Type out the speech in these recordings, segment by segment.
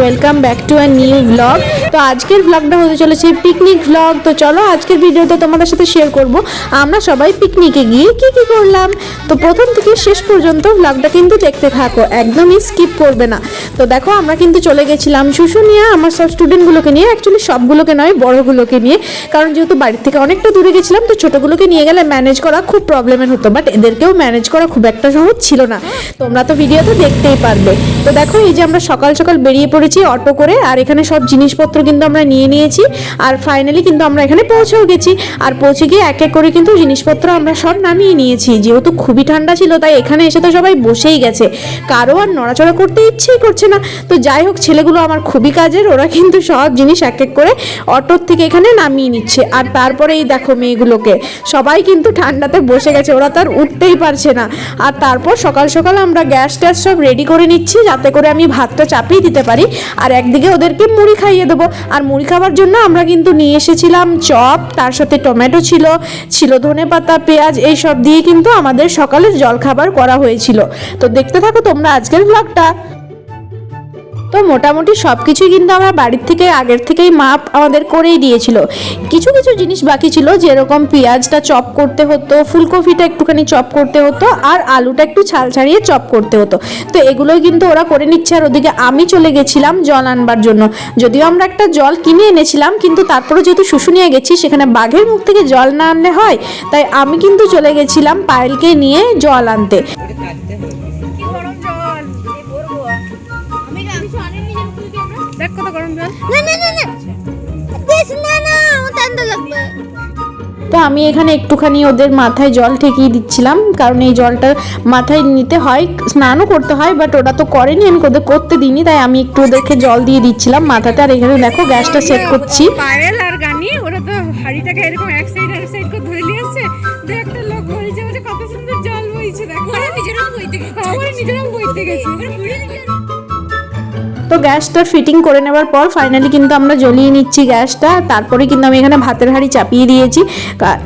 welcome back to a new blog তো আজকের ব্লগটা হতে চলেছে পিকনিক ব্লগ তো চলো আজকের ভিডিওতে তোমাদের সাথে শেয়ার করব। আমরা সবাই পিকনিকে গিয়ে কি কি করলাম? তো প্রথম থেকে শেষ পর্যন্ত ব্লগটা কিন্তু দেখতে থাকো, একদমই স্কিপ করবে না। তো দেখো, আমরা কিন্তু চলে গেছিলাম শুশুনিয়া, আমার সব স্টুডেন্টগুলোকে নিয়ে অ্যাকচুয়ালি সবগুলোকে নয়, বড়গুলোকে নিয়ে। কারণ যেহেতু বাড়ির থেকে অনেকটা দূরে গেছিলাম, তো ছোটোগুলোকে নিয়ে গেলে ম্যানেজ করা খুব প্রবলেমের হতো। বাট এদেরকেও ম্যানেজ করা খুব একটা সহজ ছিল না। তোমরা তো ভিডিওতে দেখতেই পারবে। তো দেখো, এই যে আমরা সকাল সকাল বেরিয়ে পড়েছি অটো করে, আর এখানে সব জিনিসপত্র কিন্তু আমরা নিয়ে নিয়েছি আর ফাইনালি কিন্তু আমরা এখানে পৌঁছেও গেছি। আর পৌঁছে গিয়ে এক এক করে কিন্তু জিনিসপত্র আমরা সব নামিয়ে নিয়েছি। যেহেতু খুবই ঠান্ডা ছিল, তাই এখানে এসে তো সবাই বসেই গেছে। কারও আর নড়াচড়া করতে ইচ্ছেই করছে না। তো যাই হোক, ছেলেগুলো আমার খুবই কাজের, ওরা কিন্তু সব জিনিস এক এক করে অটোর থেকে এখানে নামিয়ে নিচ্ছে। আর তারপরে এই দেখো মেয়েগুলোকে। সবাই কিন্তু ঠান্ডাতে বসে গেছে, ওরা তো আর উঠতেই পারছে না। আর তারপর সকাল সকাল আমরা গ্যাস ট্যাস সব রেডি করে নিচ্ছি, যাতে করে আমি ভাতটা চাপিয়ে দিতে পারি। আর একদিকে ওদেরকে মুড়ি খাইয়ে দেবো। আর মুড়ি খাবার জন্য আমরা কিন্তু নিয়ে এসেছিলাম চপ, তার সাথে টমেটো ছিল ছিল ধনে পাতা, পেঁয়াজ এইসব দিয়ে কিন্তু আমাদের সকালের জলখাবার করা হয়েছিল। তো দেখতে থাকো তোমরা আজকের ব্লগটা তো মোটামুটি সব কিছুই কিন্তু আমরা বাড়ির থেকে, আগের থেকেই মাপ আমাদের করেই দিয়েছিল। কিছু কিছু জিনিস বাকি ছিল, যেরকম পেঁয়াজটা চপ করতে হতো, ফুলকপিটা একটুখানি চপ করতে হতো, আর আলুটা একটু ছাল ছাড়িয়ে চপ করতে হতো। তো এগুলোই কিন্তু ওরা করে নিচ্ছে, আর ওদিকে আমি চলে গেছিলাম জল আনবার জন্য। যদিও আমরা একটা জল কিনে এনেছিলাম, কিন্তু তারপরে যেহেতু শুশুনিয়ে গেছি, সেখানে বাঘের মুখ থেকে জল না আনলে হয়। তাই আমি কিন্তু চলে গেছিলাম পায়েলকে নিয়ে জল আনতে। তো আমি এখানে একটুখানি ওদের মাথায় জল ঠেকিয়ে দিচ্ছিলাম কারণ এই জলটা মাথায় নিতে হয় স্নানও করতে হয় বাট ওরা তো করেনি আমি ওদের করতে দিইনি তাই আমি একটু ওদেরকে জল দিয়ে দিচ্ছিলাম মাথাতে। আর এখানে দেখো গ্যাসটা সেট করছি। পায়েল আর গানি ওরা তো হাড়িটাকে এরকম এক সাইড এক সাইড করে ধরে নিয়ে আসছে। একটা লোক বলছে বলছে কত সুন্দর জল বইছে দেখো। নিজেরাও বইতে গেছে। নিজেরাও বইতে গেছে। তো গ্যাসটা ফিটিং করে নেবার পর ফাইনালি কিন্তু আমরা জ্বলিয়ে নিচ্ছি গ্যাসটা, তারপরে কিন্তু আমি এখানে ভাতের হাঁড়ি চাপিয়ে দিয়েছি।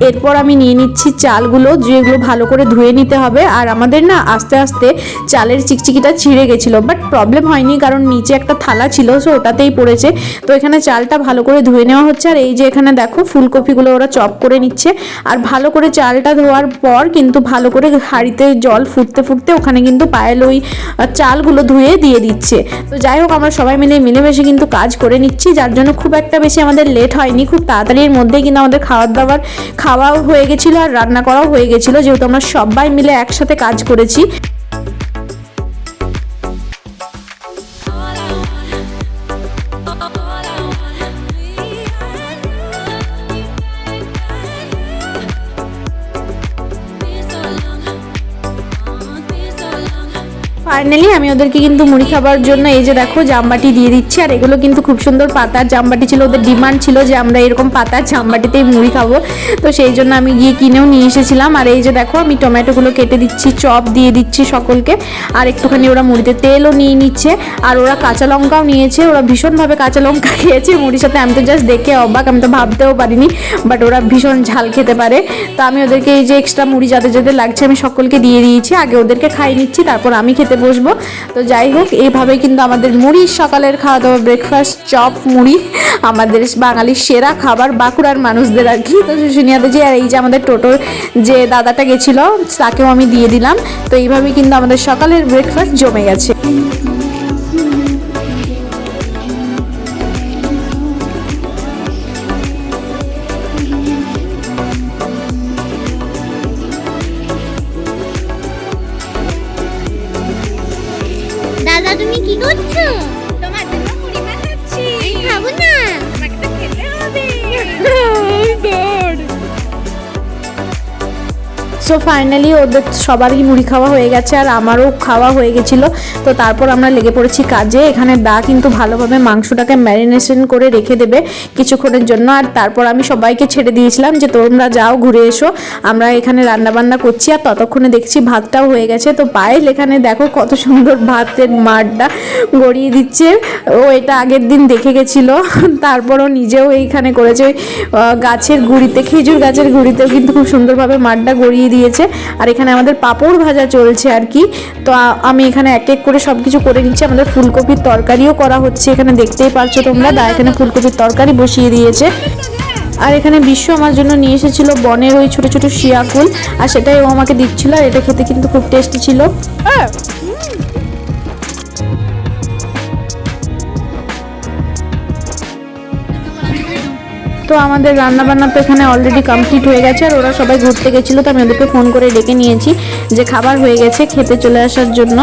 এরপর আমি নিয়ে নিচ্ছি চালগুলো, যেগুলো ভালো করে ধুয়ে নিতে হবে। আর আমাদের না আস্তে আস্তে চালের চিকচিকিটা ছিঁড়ে গেছিল বাট প্রবলেম হয়নি কারণ নিচে একটা থালা ছিল সো ওটাতেই পড়েছে। তো এখানে চালটা ভালো করে ধুয়ে নেওয়া হচ্ছে। আর এই যে এখানে দেখো ফুলকপিগুলো ওরা চপ করে নিচ্ছে। আর ভালো করে চালটা ধোয়ার পর কিন্তু ভালো করে হাঁড়িতে জল ফুটতে ফুটতে ওখানে কিন্তু পায়েল ওই চালগুলো ধুয়ে দিয়ে দিচ্ছে। তো যাই হোক আমরা সবাই মিলে মিলেমিশে কিন্তু কাজ করে নিচ্ছি, যার জন্য খুব একটা বেশি আমাদের লেট হয়নি, খুব তাড়াতাড়ির মধ্যেই কিন্তু আমাদের খাবার দাবার খাওয়াও হয়ে গেছিল আর রান্না করাও হয়ে গেছিল, যেহেতু আমরা সবাই মিলে একসাথে কাজ করেছি। ফাইনালি আমি ওদেরকে কিন্তু মুড়ি খাবার জন্য এই যে দেখো জামবাটি দিয়ে দিচ্ছি, আর এগুলো কিন্তু খুব সুন্দর পাতার জামবাটি ছিল, ওদের ডিমান্ড ছিল যে আমরা এরকম পাতার জামবাটিতেই মুড়ি খাব। তো সেই জন্য আমি গিয়ে কিনেও নিয়ে এসেছিলাম, আর এই যে দেখো আমি টমেটোগুলো কেটে দিচ্ছি, চপ দিয়ে দিচ্ছি সকলকে, আর একটুখানি ওরা মুড়িতে তেলও নিয়ে নিচ্ছে, আর ওরা কাঁচা লঙ্কাও নিয়েছে, ওরা ভীষণভাবে কাঁচা লঙ্কা খেয়েছে, মুড়ির সাথে আমি তো জাস্ট দেখে অবাক, আমি তো ভাবতেও পারিনি বাট ওরা ভীষণ ঝাল খেতে পারে। তো আমি ওদেরকে এই যে এক্সট্রা মুড়ি যাদের যাদের লাগছে আমি সকলকে দিয়ে দিয়েছি, আগে ওদেরকে খাই নিচ্ছি, তারপর আমি খেতে বসবো। তো যাই হোক এইভাবে কিন্তু আমাদের মুড়ির সকালের খাওয়া দাওয়া ব্রেকফাস্ট চপ, মুড়ি, আমাদের বাঙালির সেরা খাবার বাঁকুড়ার মানুষদের আর কি। তো শুশুনিয়াতে যে এই যে আমাদের টোটোর যে দাদাটা গেছিল, তাকেও আমি দিয়ে দিলাম। তো এইভাবে কিন্তু আমাদের সকালের ব্রেকফাস্ট জমে গেছে। তুমি কি করছ? তোমার জন্য মুড়ি বানাচ্ছি। খাব না। তোমাকে তো খেতে হবে। সো ফাইনালি ওদের সবারই মুড়ি খাওয়া হয়ে গেছে আর আমারও খাওয়া হয়ে গেছিল। তো তারপর আমরা লেগে পড়েছি কাজে। এখানে দা কিন্তু ভালোভাবে মাংসটাকে ম্যারিনেশন করে রেখে দেবে কিছুক্ষণের জন্য। আর তারপর আমি সবাইকে ছেড়ে দিয়েছিলাম যে তোমরা যাও, ঘুরে এসো। আমরা এখানে রান্নাবান্না করছি আর ততক্ষণে দেখছি ভাতটাও হয়ে গেছে। তো পায়েল এখানে দেখো কত সুন্দর ভাতের মাঠটা গড়িয়ে দিচ্ছে। ও এটা আগের দিন দেখে গেছিল। তারপরও নিজেও এইখানে করেছে। গাছের গুঁড়িতে, খেজুর গাছের গুঁড়িতেও কিন্তু খুব সুন্দরভাবে মাঠটা গড়িয়ে দিয়ে দিয়েছে। আর এখানে আমাদের পাঁপড় ভাজা চলছে আর কি। তো আমি এখানে এক এক করে সব কিছু করে নিচ্ছি। আমাদের ফুলকপির তরকারিও করা হচ্ছে এখানে, দেখতেই পারছ তোমরা। দা, এখানে ফুলকপির তরকারি বসিয়ে দিয়েছে। আর এখানে বিশ্ব আমার জন্য নিয়ে এসেছিল বনের ওই ছোট ছোট শিয়া ফুল। আর সেটাই ও আমাকে দিচ্ছিল, আর এটা খেতে কিন্তু খুব টেস্টি ছিল। তো আমাদের রান্না বান্না তো এখানে অলরেডি কমপ্লিট হয়ে গেছে আর ওরা সবাই ঘুরতে গেছিল, তো আমি ওদেরকে ফোন করে ডেকে নিয়েছি যে খাবার হয়ে গেছে, খেতে চলে আসার জন্য।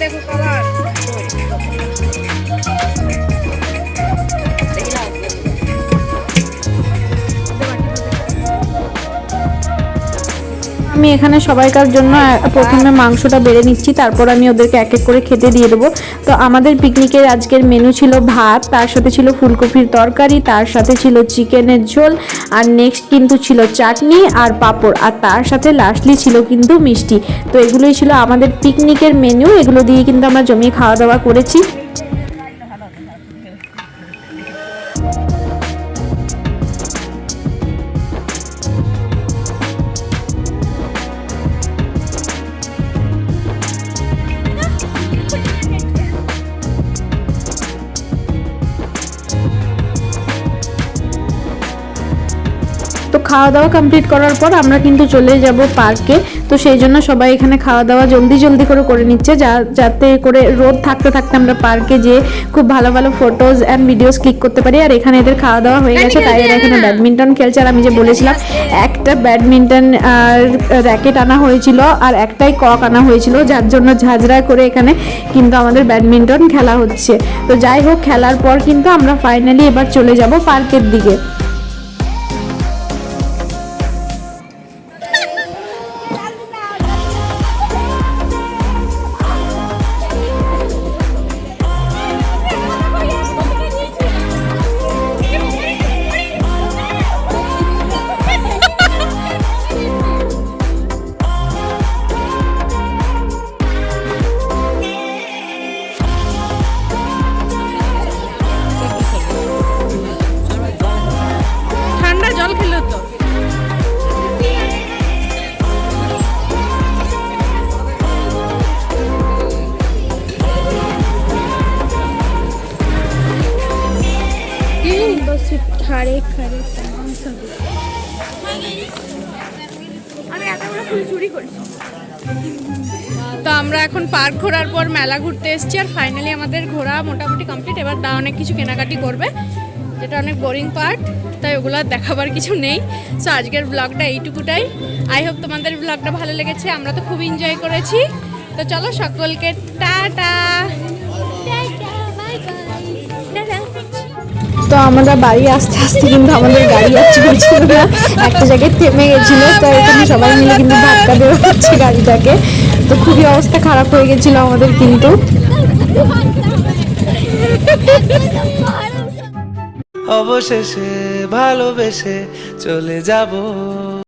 দেখো আমি এখানে সবাইকার জন্য প্রথমে মাংসটা বেড়ে নিচ্ছি, তারপর আমি ওদেরকে এক এক করে খেতে দিয়ে দেবো। তো আমাদের পিকনিকের আজকের মেনু ছিল ভাত, তার সাথে ছিল ফুলকপির তরকারি, তার সাথে ছিল চিকেনের ঝোল, আর নেক্সট কিন্তু ছিল চাটনি আর পাঁপড়, আর তার সাথে লাস্টলি ছিল কিন্তু মিষ্টি। তো এগুলোই ছিল আমাদের পিকনিকের মেনু এগুলো দিয়ে কিন্তু আমরা জমিয়ে খাওয়া দাওয়া করেছি। খাওয়া দাওয়া কমপ্লিট করার পর আমরা কিন্তু চলে যাব পার্কে তো সেই জন্য সবাই এখানে খাওয়া দাওয়া জলদি জলদি করে করে নিচ্ছে যা যাতে করে রোদ থাকতে থাকতে আমরা পার্কে যেয়ে খুব ভালো ভালো ফটোজ অ্যান্ড ভিডিওস ক্লিক করতে পারি। আর এখানে এদের খাওয়া দাওয়া হয়ে গেছে তাই এরা এখানে ব্যাডমিন্টন খেলছে আর আমি যে বলেছিলাম একটা ব্যাডমিন্টন আর র্যাকেট আনা হয়েছিল আর একটাই কক আনা হয়েছিল যার জন্য ঝাঁঝরা করে এখানে কিন্তু আমাদের ব্যাডমিন্টন খেলা হচ্ছে। তো যাই হোক খেলার পর কিন্তু আমরা ফাইনালি এবার চলে যাব পার্কের দিকে। তো আমরা এখন পার্ক ঘোরার পর মেলা ঘুরতে এসেছি আর ফাইনালি আমাদের ঘোরা মোটামুটি কমপ্লিট এবার দা অনেক কিছু কেনাকাটি করবে, যেটা অনেক বোরিং পার্ট তাই ওগুলো দেখাবার কিছু নেই। সো আজকের ব্লগটা এইটুকুটাই। আই হোপ তোমাদের ব্লগটা ভালো লেগেছে, আমরা তো খুব এনজয় করেছি। তো চলো সকলকে টাটা! তো আমরা বাড়ি আসতে আসতে কিন্তু আমাদের গাড়ি আর চলছিল না। একটা জায়গায় থেমে গেছিল, তো এখানে সবাই মিলে কিন্তু ধাক্কা দেওয়া হচ্ছে গাড়িটাকে। তো খুবই অবস্থা খারাপ হয়ে গেছিল আমাদের কিন্তু। অবশেষে ভালোবেসে চলে যাব।